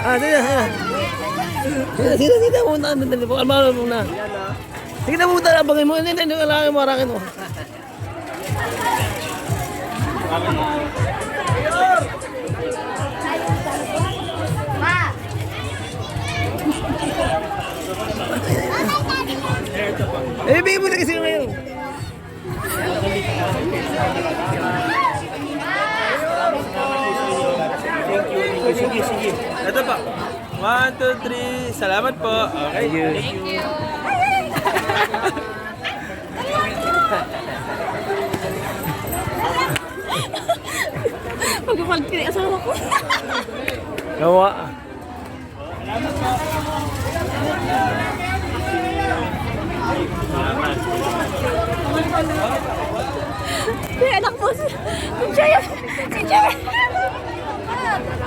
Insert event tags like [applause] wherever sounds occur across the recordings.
Ah, sige. ah. Sige, sige, sige. Muna, dali po. Almano muna. Sige na muna, abangin mo. Hindi, hindi, kailangan mo, arakin mo. Eh, bigyan mo na kasi ngayon. Sige, sige. Ito pa. One, two, three. Salamat po. Okay. Thank you. Pagkapalit ko yung asawa ko. Gawa. May anak mo si... Si Jaya. Si Jaya.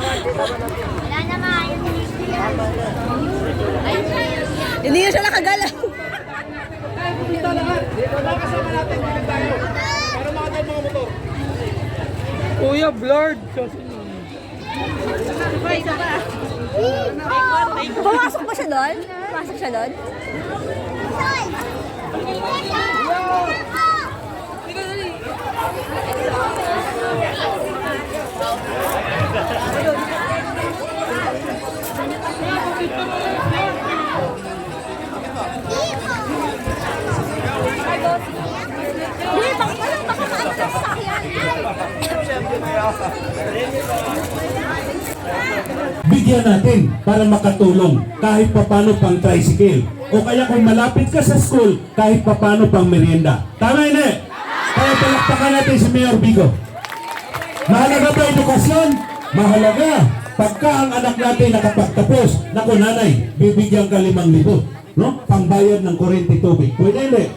Wala na nga yung ministry yan. Ayun na yun. Hindi na siya nakagala. Kuya, blurred. Pumasok ba siya doon? Pumasok siya doon? Hindi, baka wala, baka maano sa sasakyan. Bigyan natin para makatulong kahit papano pang tricycle. O kaya kung malapit ka sa school, kahit papano pang merienda. Tama eh? Kaya palakpakan natin si Mayor Bigo. Mahalaga ba edukasyon? Mahalaga. Pagka ang anak natin nakapagtapos, naku nanay, bibigyan ka limang libo. No? Pangbayad ng kurente tubig. Pwede hindi?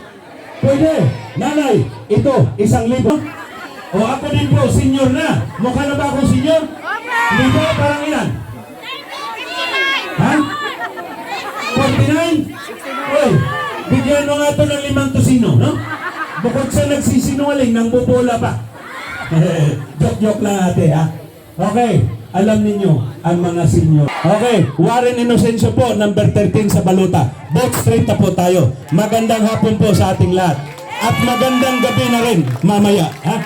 Pwede. Nanay, ito, isang libo. O ako din po, senior na. Mukha na ba akong senior? Libo, parang ilan? Ha? 49? Uy, bigyan mo nga ito ng limang tusino, no? Bukod sa nagsisinungaling, nang bubola pa. [laughs] Joke-joke lang ate, ha? Okay, alam ninyo, ang mga senior. Okay, Warren Inocencio po, number 13 sa Baluta. Vote straight na po tayo. Magandang hapon po sa ating lahat. At magandang gabi na rin, mamaya, ha?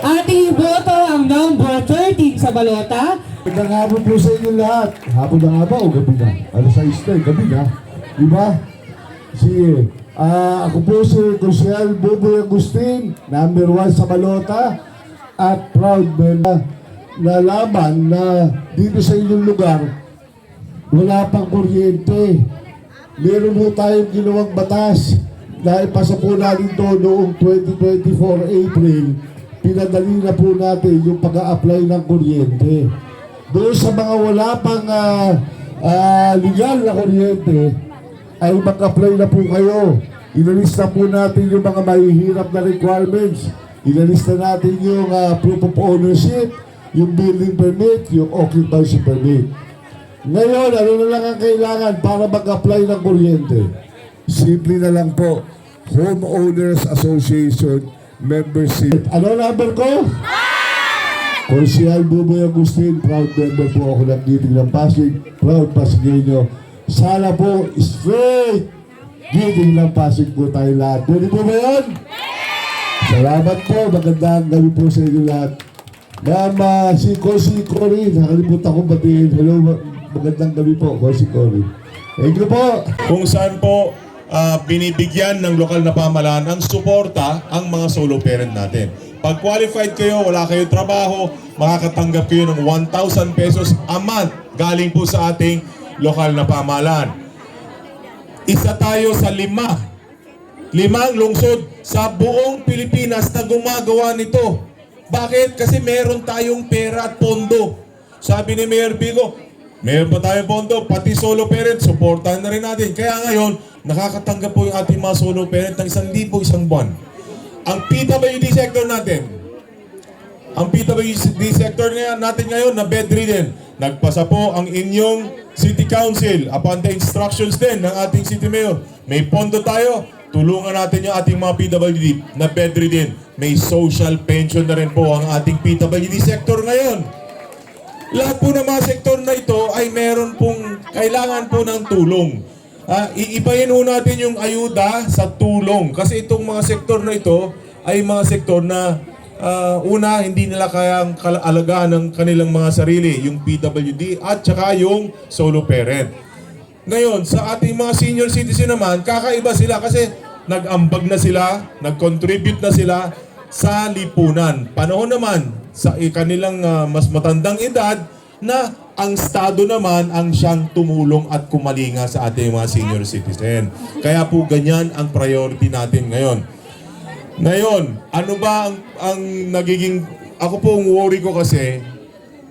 [laughs] Ating boto ang number 13 sa balota. Magandang hapon po sa inyo lahat. Hapon na nga ba o gabi na? Alas 6 na, eh, gabi na. Di ba? Sige. Ah, ako po si Kusel Buboy Agustin, number 1 sa Balota. At proud member na laban na dito sa inyong lugar, wala pang kuryente. Meron po tayong ginawang batas na ipasa po natin to noong 2024 April. Pinadali na po natin yung pag-a-apply ng kuryente. Doon sa mga wala pang ah, ah, legal na kuryente, ay mag-apply na po kayo. Inalista po natin yung mga mahihirap na requirements. Inalista natin yung ah, proof of ownership, yung building permit, yung occupancy permit. Ngayon, ano na lang ang kailangan para mag-apply ng kuryente? Simple na lang po. Homeowners Association membership. Ano number ko? Konsyal Buboy Agustin, proud member po ako ng Giting ng Pasig, proud Pasigueño. Sana po straight Giting ng Pasig po tayo lahat. Pwede po ba yun? Salamat po, magandang gabi po sa inyo lahat. Ma'am, ah, si Kosi Cory, nakalimutan ko batiin. Hello, ma- magandang gabi po, Kosi Cory. Thank you po. kung saan po ah, binibigyan ng lokal na pamahalaan ng suporta ang mga solo parent natin. Pag qualified kayo, wala kayong trabaho, makakatanggap kayo ng 1,000 pesos a month galing po sa ating lokal na pamahalaan. Isa tayo sa lima. Limang lungsod sa buong Pilipinas na gumagawa nito. Bakit? Kasi meron tayong pera at pondo. Sabi ni Mayor Bigo, meron pa tayong pondo, pati solo parent, supportahan na rin natin. Kaya ngayon, nakakatanggap po yung ating mga solo parent ng isang libo isang buwan. Ang PWD sector natin, ang PWD sector natin ngayon na bedridden. Nagpasa po ang inyong City Council upon the instructions din ng ating City Mayor. May pondo tayo. Tulungan natin yung ating mga PWD na bedridden. May social pension na rin po ang ating PWD sector ngayon. lahat po ng mga sektor na ito ay meron pong kailangan po ng tulong. Ah, iibahin ho natin yung ayuda sa tulong kasi itong mga sektor na ito ay mga sektor na ah, una hindi nila kayang alagaan ng kanilang mga sarili, yung PWD at saka yung solo parent. Ngayon, sa ating mga senior citizen naman, kakaiba sila kasi nag-ambag na sila, nag-contribute na sila sa lipunan. Panahon naman sa kanilang ah, mas matandang edad na ang Estado naman ang siyang tumulong at kumalinga sa ating mga senior citizen. Kaya po ganyan ang priority natin ngayon. Ngayon, ano ba ang, ang nagiging... Ako po ang worry ko kasi,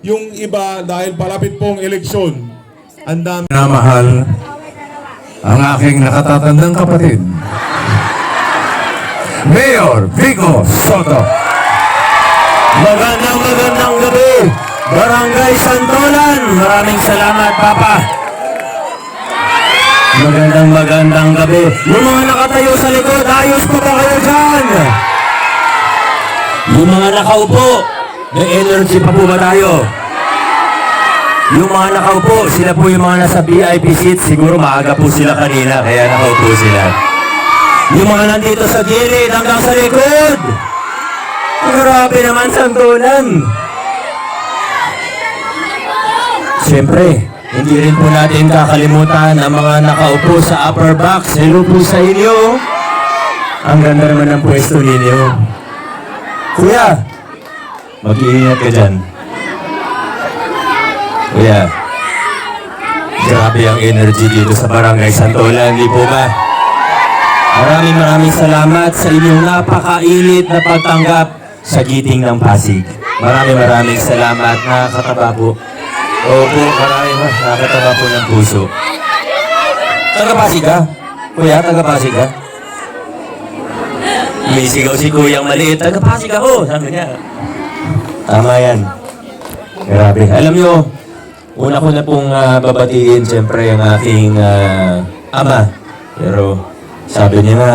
yung iba dahil palapit po ang eleksyon, ang dami Minamahal ang aking nakatatandang kapatid. Mayor Vico Soto. Magandang magandang gabi, Barangay Santolan. Maraming salamat, Papa. Magandang magandang gabi. Yung mga nakatayo sa likod, ayos pa ba kayo dyan? Yung mga nakaupo, may energy pa po ba tayo? Yung mga nakaupo, sila po yung mga nasa VIP seat. Siguro maaga po sila kanina, kaya nakaupo sila. Yung mga nandito sa gilid hanggang sa likod. Grabe naman, Santolan. Siyempre, hindi rin po natin kakalimutan ang mga nakaupo sa upper box. Hello po sa inyo. Ang ganda naman ng pwesto ninyo. Kuya, mag-iingat ka dyan. Kuya, grabe ang energy dito sa Barangay Santolan, di po ba? Maraming maraming salamat sa inyong napakainit na pagtanggap sa giting ng Pasig. Maraming maraming salamat, nakakataba po. Opo, maraming nakakataba po ng puso. Taga Pasig ka? Kuya, taga Pasig ka? May sigaw si Kuyang maliit, taga Pasig ako, sabi niya. Tama yan. Grabe. Alam nyo, una ko na pong ah, babatiin siyempre ang aking ah, ama. Pero sabi niya nga,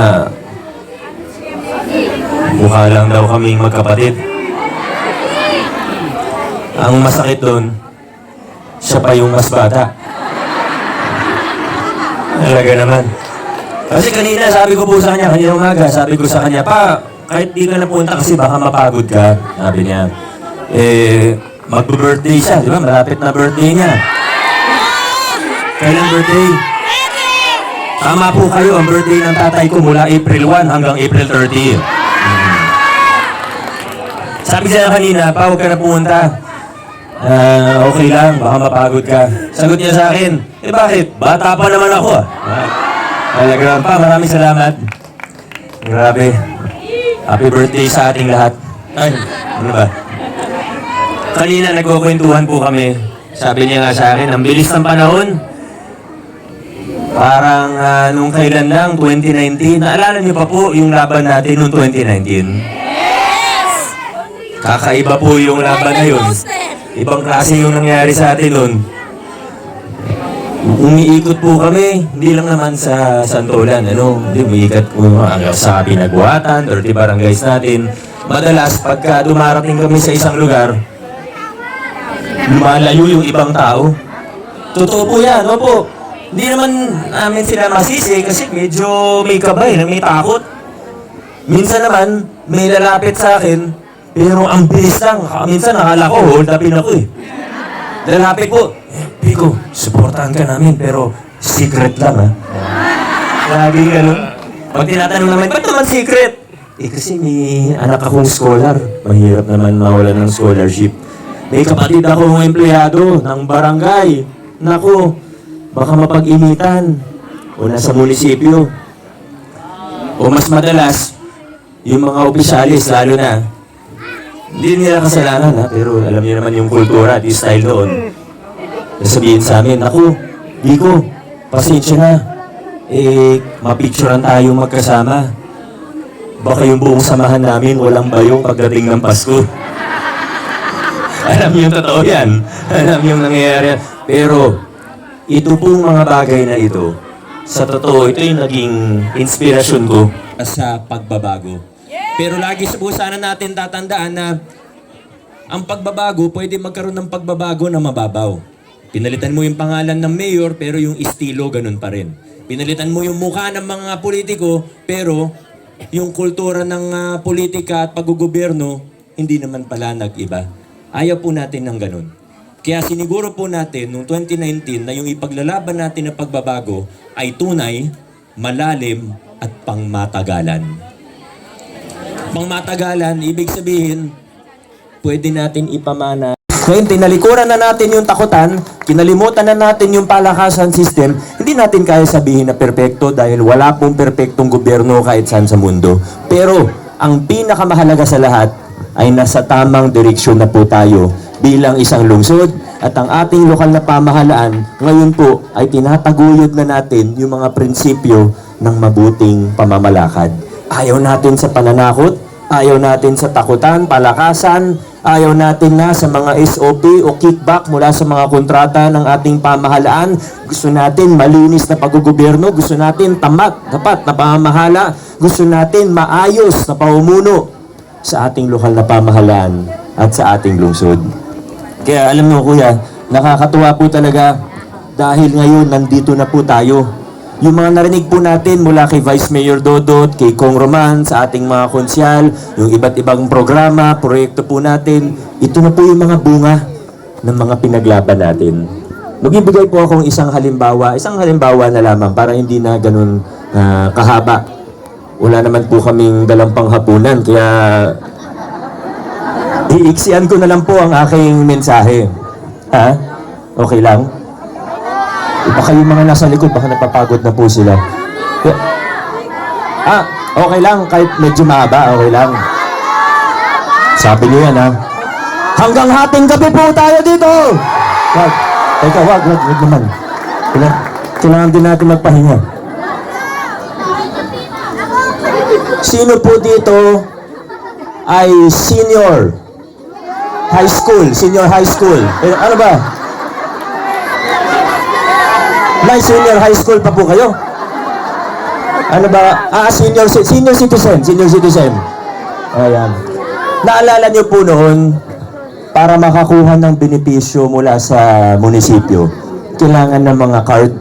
mukha lang daw kaming magkapatid. Ang masakit doon, siya pa yung mas bata. Talaga naman. Kasi kanina sabi ko po sa kanya, kanina umaga, sabi ko sa kanya, pa, kahit di ka napunta kasi baka mapagod ka, sabi niya. Eh, magbe-birthday siya, di ba? Malapit na birthday niya. Kailan birthday? Tama po kayo, ang birthday ng tatay ko mula April 1 hanggang April 30. Mm. Sabi siya kanina, pa, huwag ka na. Ah, okay lang, baka mapagod ka. Sagot niya sa akin, eh bakit? Bata pa naman ako ah. Ah, Talaga pa, maraming salamat. Grabe. Happy birthday sa ating lahat. Ay, ano ba? Kanina nagkukwentuhan po kami. Sabi niya nga sa akin, ang bilis ng panahon. Parang ah, nung kailan lang, 2019. Naalala niyo pa po yung laban natin nung 2019? Kakaiba po yung laban na yun. Ibang klase yung nangyari sa atin nun. Umiikot po kami, hindi lang naman sa Santolan, ano, hindi, umiikat po hanggang sa Pinagbuhatan, 30 barangays natin. Madalas, pagka dumarating kami sa isang lugar, lumalayo yung ibang tao. Totoo po yan, no po. Hindi naman namin sila masisi kasi medyo may kabay, may takot. Minsan naman, may lalapit sa akin, pero ang bilis lang. Minsan nakala ko, hold upin ako eh. Lalapit po, eh, Pico, supportahan ka namin, pero secret lang ha. Lagi ganun. Pag tinatanong naman, ba't naman secret? Eh kasi may anak akong scholar. Mahirap naman mawalan ng scholarship. May kapatid akong empleyado ng barangay. Naku, baka mapag-initan. O nasa munisipyo. O mas madalas, yung mga opisyalis, lalo na, hindi nila kasalanan ha, pero alam niyo naman yung kultura yung style doon. Sabihin sa amin, ako, Biko, pasensya na. Eh, mapicturean tayo magkasama. Baka yung buong samahan namin walang bayong pagdating ng Pasko. [laughs] alam niyo totoo yan. Alam niyo nangyayari. Pero, ito pong mga bagay na ito, sa totoo, ito yung naging inspirasyon ko sa pagbabago. Pero lagi po sana natin tatandaan na ang pagbabago, pwede magkaroon ng pagbabago na mababaw. Pinalitan mo yung pangalan ng mayor, pero yung estilo ganun pa rin. Pinalitan mo yung mukha ng mga politiko, pero yung kultura ng ah, politika at paggugobyerno, hindi naman pala nag-iba. Ayaw po natin ng ganun. Kaya siniguro po natin noong 2019 na yung ipaglalaban natin ng pagbabago ay tunay, malalim at pangmatagalan. Pangmatagalan, ibig sabihin, pwede natin ipamana. Ngayon, tinalikuran na natin yung takutan, kinalimutan na natin yung palakasan system, hindi natin kaya sabihin na perpekto dahil wala pong perpektong gobyerno kahit saan sa mundo. Pero, ang pinakamahalaga sa lahat ay nasa tamang direksyon na po tayo bilang isang lungsod at ang ating lokal na pamahalaan ngayon po ay tinataguyod na natin yung mga prinsipyo ng mabuting pamamalakad. Ayaw natin sa pananakot, ayaw natin sa takutan, palakasan, ayaw natin na sa mga SOP o kickback mula sa mga kontrata ng ating pamahalaan. Gusto natin malinis na paggugobyerno, gusto natin tamat, dapat na pamamahala, gusto natin maayos na paumuno sa ating lokal na pamahalaan at sa ating lungsod. Kaya alam mo kuya, nakakatuwa po talaga dahil ngayon nandito na po tayo. Yung mga narinig po natin mula kay Vice Mayor Dodot, kay Kong Roman, sa ating mga konsyal, yung iba't ibang programa, proyekto po natin, ito na po yung mga bunga ng mga pinaglaban natin. Magbibigay po akong isang halimbawa, isang halimbawa na lamang para hindi na ganun ah, kahaba. Wala naman po kaming dalang panghapunan, kaya iiksian ko na lang po ang aking mensahe. Ha? Okay lang? Baka yung mga nasa likod, baka napapagod na po sila. Ah, okay lang. Kahit medyo mahaba, okay lang. Sabi niyo yan, ha? Hanggang hating gabi po tayo dito! Wag. Teka, wag, wag, wag naman. Kailangan, kailangan din natin magpahinga. Sino po dito ay senior high school, senior high school. Eh, ano ba? May senior high school pa po kayo? Ano ba? Ah, senior, senior citizen, senior citizen. Ayan. Naalala niyo po noon, para makakuha ng benepisyo mula sa munisipyo, kailangan ng mga card,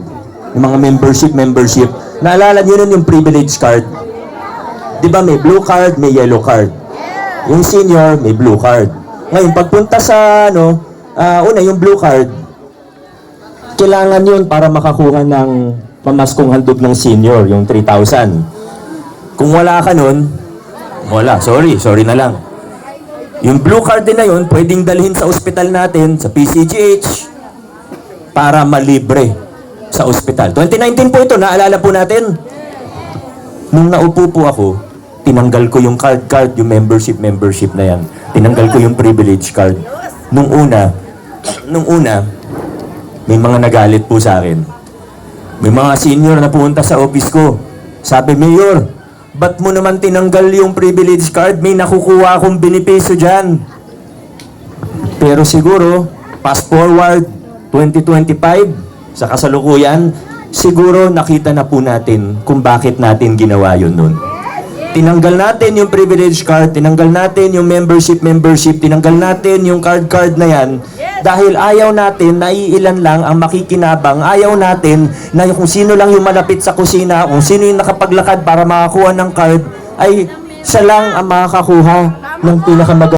yung mga membership, membership. Naalala niyo nun yung privilege card? Di ba may blue card, may yellow card? Yung senior, may blue card. Ngayon, pagpunta sa, ano, ah, una, yung blue card, kailangan yun para makakuha ng pamaskong handog ng senior, yung 3,000. Kung wala ka nun, wala. Sorry, sorry na lang. Yung blue card din na yun, pwedeng dalhin sa ospital natin, sa PCGH, para malibre sa ospital. 2019 po ito, naalala po natin. Nung naupo po ako, tinanggal ko yung card card, yung membership membership na yan. Tinanggal ko yung privilege card. Nung una, nung una, may mga nagalit po sa akin. May mga senior na pumunta sa office ko. Sabi, Mayor, ba't mo naman tinanggal yung privilege card? May nakukuha akong benepisyo dyan. Pero siguro, fast forward 2025, sa kasalukuyan, siguro nakita na po natin kung bakit natin ginawa yun nun. Tinanggal natin yung privilege card, tinanggal natin yung membership membership, tinanggal natin yung card card na yan dahil ayaw natin na iilan lang ang makikinabang, ayaw natin na kung sino lang yung malapit sa kusina, kung sino yung nakapaglakad para makakuha ng card, ay siya lang ang makakakuha ng pinakamaganda.